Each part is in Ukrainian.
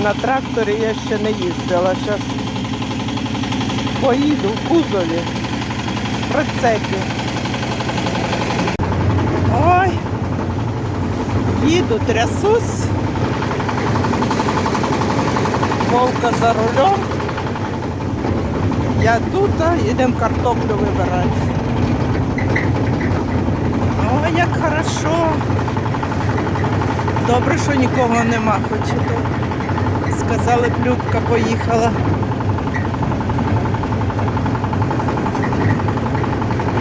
На тракторі я ще не їздила. Зараз поїду в кузові. в Прицепі. Ой, їду, трясусь. Вовка за рулем. Я тут, а йдемо картоплю вибирати. Ой, як хорошо. Добре, що нікого нема, хоч і то. Сказали, б, Любка поїхала.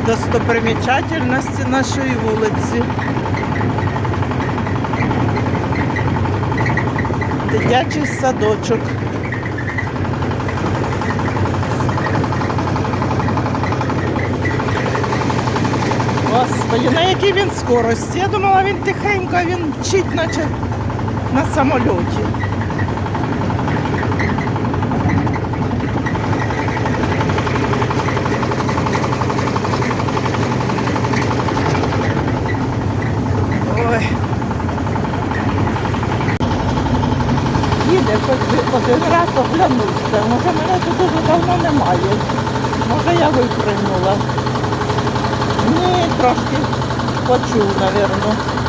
Достопримічательності нашої вулиці. Дитячий садочок. Господи, на якій він скорості? Я думала, він тихенько, він мчить, наче на самольоті. Один раз оглянувся. Може мене тут дуже давно немає. Може я випрыгнула. Ні, трошки почув, мабуть.